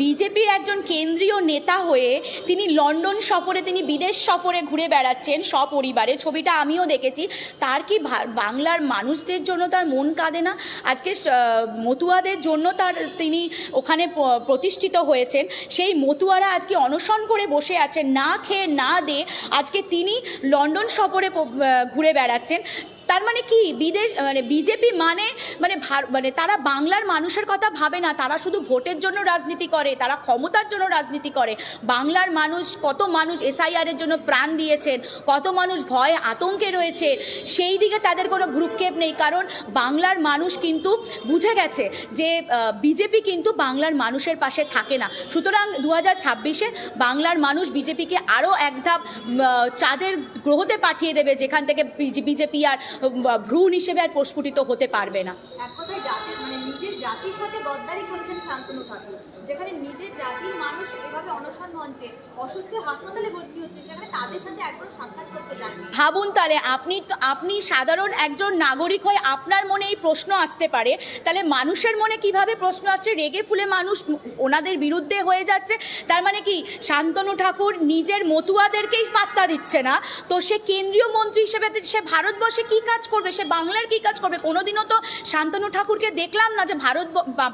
বিজেপির একজন কেন্দ্রীয় নেতা হয়ে তিনি লন্ডন সফরে, তিনি বিদেশ সফরে ঘুরে বেড়াচ্ছেন সপরিবারে। ছবিটা আমিও দেখেছি। তার কি বাংলার মানুষদের জন্য তার মন কাঁদে না? আজকে মতুয়াদের জন্য তার, তিনি ওখানে প্রতিষ্ঠিত হয়েছেন। সেই মতুয়ারা আজকে অনশন করে বসে আছেন। না খেয়ে না দে, আজকে তিনি লন্ডন সফরে ঘুরে বেড়াচ্ছেন। তার মানে কি? বিদেশ মানে বিজেপি মানে মানে মানে তারা বাংলার মানুষের কথা ভাবে না। তারা শুধু ভোটের জন্য রাজনীতি করে, তারা ক্ষমতার জন্য রাজনীতি করে। বাংলার মানুষ কত মানুষ এসআইআরের জন্য প্রাণ দিয়েছেন, কত মানুষ ভয়ে আতঙ্কে রয়েছে, সেই দিকে তাদের কোনো ভ্রুক্ষেপ নেই। কারণ বাংলার মানুষ কিন্তু বুঝে গেছে যে বিজেপি কিন্তু বাংলার মানুষের পাশে থাকে না। সুতরাং দু হাজার ছাব্বিশে বাংলার মানুষ বিজেপিকে আরও এক ধাপ চাঁদের গ্রহতে পাঠিয়ে দেবে, যেখান থেকে বিজেপি আর ভ্রূণ হিসেবে আর প্রস্ফুটিত হতে পারবে না। এক কথায় জাতি মানে নিজের জাতির সাথে গদ্দারি করছেন শান্তনু ঠাকুর, যেখানে নিজের জাতির মানুষ এভাবে অনশন মঞ্চে অসুস্থ হাসপাতালে ভর্তি হচ্ছে, সেখানে তাদের সাথে একবার সাক্ষাৎ করতে যাননি ভাবুন তাহলে, আপনি আপনি সাধারণ একজন নাগরিক হয়ে আপনার মনে এই প্রশ্ন আসতে পারে। তাহলে মানুষের মনে কীভাবে প্রশ্ন আসছে? রেগে ফুলে মানুষ ওনাদের বিরুদ্ধে হয়ে যাচ্ছে। তার মানে কি, শান্তনু ঠাকুর নিজের মতুয়াদেরকেই পাত্তা দিচ্ছে না। তো সে কেন্দ্রীয় মন্ত্রী হিসেবে সে ভারতবর্ষে কি কাজ করবে? সে বাংলার কি কাজ করবে? কোনোদিনও তো শান্তনু ঠাকুরকে দেখলাম না যে ভারত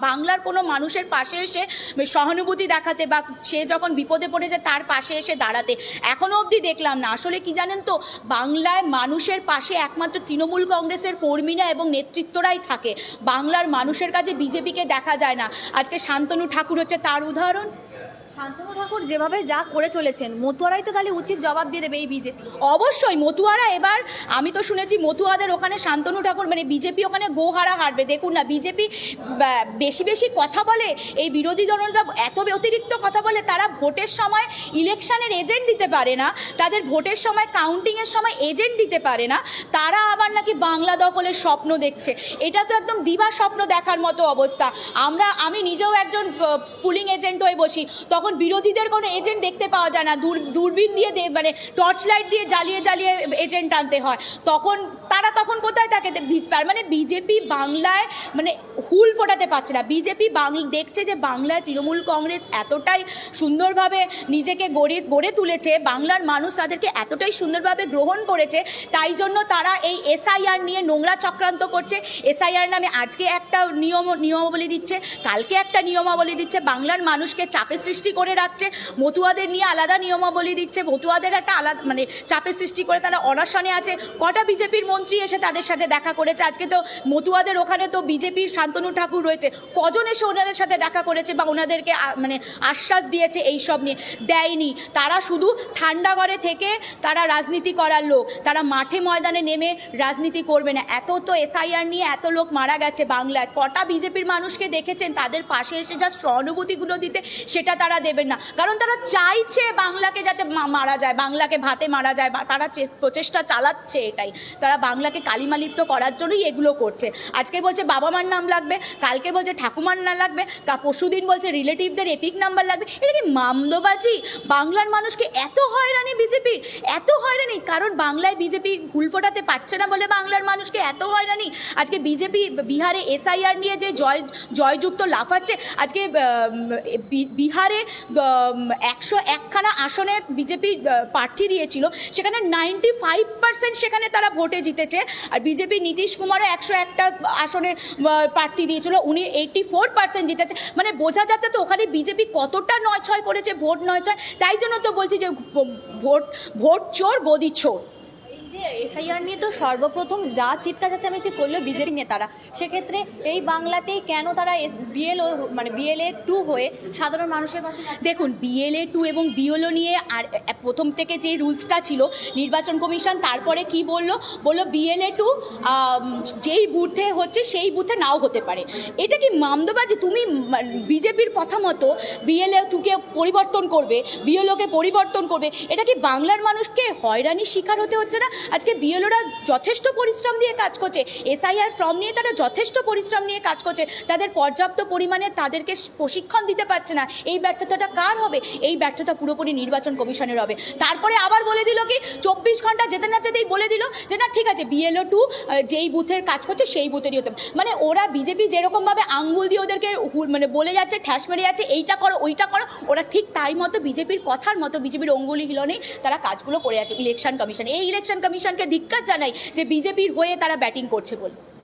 বাংলার কোনো মানুষের পাশে এসে সহানুভূতি দেখাতে বা সে যখন বিপদে পড়েছে তার পাশে এসে দাঁড়াতে। এখনও অবধি দেখলাম না। আসলে কি জানেন তো, বাংলায় মানুষের পাশে একমাত্র তৃণমূল কংগ্রেসের কর্মীরা এবং নেতৃত্বরাই থাকে। বাংলার মানুষের কাছে বিজেপিকে দেখা যায় না। আজকে শান্তনু ঠাকুর হচ্ছে তার উদাহরণ। শান্তনু ঠাকুর যেভাবে যা করে চলেছেন, মতুয়ারাই তো তাহলে উচিত জবাব দিয়ে দেবে এই বিজেপি। অবশ্যই মতুয়ারা এবার, আমি তো শুনেছি মতুয়াদের ওখানে শান্তনু ঠাকুর মানে বিজেপি ওখানে গোহারা হারবে। দেখুন না, বিজেপি বেশি বেশি কথা বলে, এই বিরোধী দলরা এত অতিরিক্ত কথা বলে, তারা ভোটের সময় ইলেকশনের এজেন্ট দিতে পারে না, তাদের ভোটের সময় কাউন্টিংয়ের সময় এজেন্ট দিতে পারে না, তারা আবার নাকি বাংলা দখলের স্বপ্ন দেখছে। এটা তো একদম দিবা স্বপ্ন দেখার মতো অবস্থা। আমরা, আমি নিজেও একজন পুলিং এজেন্ট হয়ে বসি, তখন বিরোধীদের কোনো এজেন্ট দেখতে পাওয়া যায় না। দূর, দূরবীন দিয়ে মানে টর্চ লাইট দিয়ে জ্বালিয়ে জ্বালিয়ে এজেন্ট আনতে হয়। তখন তারা তখন কোথায় থাকে? মানে বিজেপি বাংলায় মানে হুল ফোটাতে পারছে না। বিজেপি বাংলা দেখছে যে বাংলায় তৃণমূল কংগ্রেস এতটাই সুন্দরভাবে নিজেকে গড়ে গড়ে তুলেছে, বাংলার মানুষ তাদেরকে এতটাই সুন্দরভাবে গ্রহণ করেছে, তাই জন্য তারা এই এসআইআর নিয়ে নোংরা চক্রান্ত করছে। এসআইআর নামে আজকে একটা নিয়ম, নিয়মাবলী দিচ্ছে, কালকে একটা নিয়মাবলী দিচ্ছে। বাংলার মানুষকে চাপে সৃষ্টি করে রাখছে, মতুয়াদের নিয়ে আলাদা নিয়মাবলী দিচ্ছে, মতুয়াদের একটা আলাদা মানে চাপের সৃষ্টি করে তারা অনশনে আছে। কটা বিজেপির মন্ত্রী এসে তাদের সাথে দেখা করেছে? আজকে তো মতুয়াদের ওখানে তো বিজেপির শান্তনু ঠাকুর রয়েছে। কজন এসে ওনাদের সাথে দেখা করেছে বা ওনাদেরকে মানে আশ্বাস দিয়েছে এই সব নিয়ে? দেয়নি। তারা শুধু ঠান্ডা ঘরে থেকে তারা রাজনীতি করার লোক। তারা মাঠে ময়দানে নেমে রাজনীতি করবে না। এত তো এসআইআর নিয়ে এত লোক মারা গেছে বাংলায়। কটা বিজেপির মানুষকে দেখেছেন? তাদের পাশে এসে যা সহানুভূতিগুলো দিতে, সেটা তারা দেবেন না। কারণ তারা চাইছে বাংলাকে যাতে মারা যায়, বাংলাকে ভাতে মারা যায়, বা তারা প্রচেষ্টা চালাচ্ছে এটাই। তারা বাংলাকে কালিমালিপ্ত করার জন্যই এগুলো করছে। আজকে বলছে বাবা মার নাম লাগবে, কালকে বলছে ঠাকুমার নাম লাগবে তা পরশুদিন বলছে রিলেটিভদের এপিক নাম্বার লাগবে। এটা কি মামদোবাজি? বাংলার মানুষকে এত হয়রানি বিজেপির এত হয়রানি। কারণ বাংলায় বিজেপি ভুল ফোটাতে পারছে না বলে বাংলার মানুষকে এত হয়রানি। আজকে বিজেপি, বিহারে এসআইআর নিয়ে যে জয়, জয়যুক্ত লাফাচ্ছে, আজকে বিহারে একশো একখানা আসনে বিজেপি প্রার্থী দিয়েছিল। সেখানে নাইনটি ফাইভ পার্সেন্ট সেখানে তারা ভোটে জিতেছে। আর বিজেপি নীতিশ কুমারও একশো একটা আসনে প্রার্থী দিয়েছিল। উনি এইটটি ফোর পার্সেন্ট জিতেছে। মানে বোঝা যাচ্ছে তো ওখানে বিজেপি কতটা নয় ছয় করেছে, ভোট নয় ছয়। তাই জন্য তো বলছি যে ভোট ভোট চোর, গদি চোর। যে এসআইআর নিয়ে তো সর্বপ্রথম যা চিৎকার চেঁচামেচি করল বিজেপি নেতারা, সেক্ষেত্রে এই বাংলাতেই কেন তারা এস বিএলও মানে বিএলএ টু হয়ে সাধারণ মানুষের পাশে দেখুন বিএলএ টু এবং বিএলও নিয়ে আর প্রথম থেকে যে রুলসটা ছিল, নির্বাচন কমিশন তারপরে কি বলল? বলল বিএলএ টু যেই বুথে হচ্ছে সেই বুথে নাও হতে পারে। এটা কি মামদবাজি? তুমি বিজেপির কথা মতো বিএলএ টুকে পরিবর্তন করবে বিএলওকে পরিবর্তন করবে, এটা কি বাংলার মানুষকে হয়রানির শিকার হতে হচ্ছে না? আজকে বিএলওরা যথেষ্ট পরিশ্রম দিয়ে কাজ করছে। এসআইআর ফর্ম নিয়ে তারা যথেষ্ট পরিশ্রম নিয়ে কাজ করছে। তাদের পর্যাপ্ত পরিমাণে তাদেরকে প্রশিক্ষণ দিতে পারছে না। এই ব্যর্থতাটা কার হবে? এই ব্যর্থতা পুরোপুরি নির্বাচন কমিশনের হবে। তারপরে আবার বলে দিল কি? চব্বিশ ঘণ্টা যেতে না যেতেই বলে দিল যে, না, ঠিক আছে, বিএলও টু যেই বুথের কাজ করছে সেই বুথেরই হতে মানে ওরা বিজেপি যেরকমভাবে আঙ্গুল দিয়ে ওদেরকে মানে বলে যাচ্ছে, ঠ্যাস মেরে যাচ্ছে, এইটা করো, ওইটা করো। ওরা ঠিক তাই মতো বিজেপির কথার মতো, বিজেপির অঙ্গুলি হিলনেই তারা কাজগুলো করে যাচ্ছে ইলেকশন কমিশন, এই ইলেকশন কমিশনকে ধিক্কার জানাই যে বিজেপির হয়ে তারা ব্যাটিং করছে বলে।